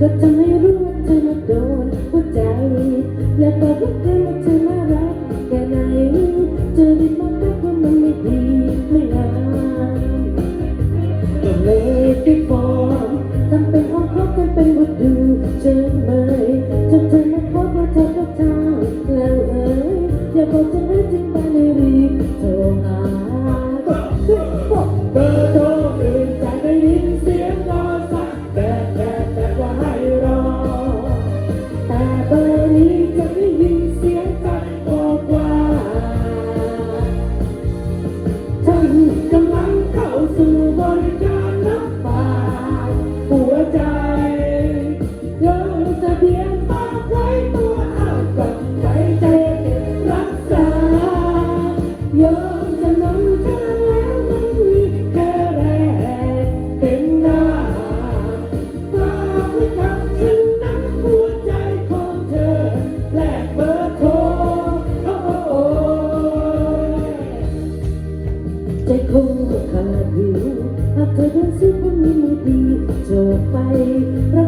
ก็ทำให้รู้ว่าเธอมาโดนหัวใจ และก็รู้กันว่าเธอน่ารักแค่ไหนเจอได้มากก็เพรามันไม่ดีไม่งามก็เลยติดฟอมทำเป็นห้องค้อมกันเป็นวัดดูเจอไหมจนเธอมาพบว่าเธอก็ทางแล้วเอ้ยอย่าบอกจะไม่จริงไปเลยรีบโทรหา เข้าสู่บริการรับฝากหัวใจลงทะเบียนฝากไว้ตัวเอากลับไปใจเก็บรักษายอมจะนำเธอแล้วาดอยู่หากเธอเดินซื้อคนนี้ไม่ดีจบไปรัก